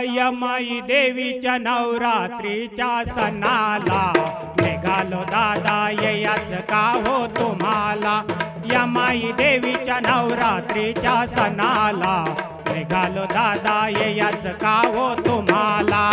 यमाई देवीच्या नवरात्रीच्या सणाला. निघालो दादा येस का हो तुम्हाला? या माई देवीच्या नवरात्रीच्या सणाला. निघालो दादा याच का हो तुम्हाला?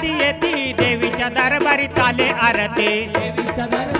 आरती देवीच्या दरबारी चाले आरती. देवीच्या दरबारी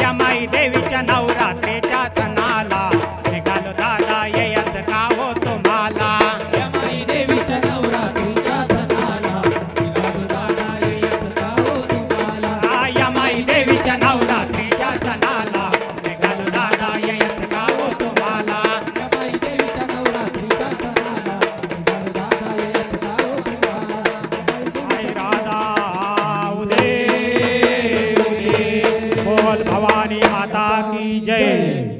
या माई देवीच्या नवरात्रीच्या सणाला. निघालो दादा येच गावो हो तुम्हाला. या माई देवीच्या नवरात्रीच्या કી જય.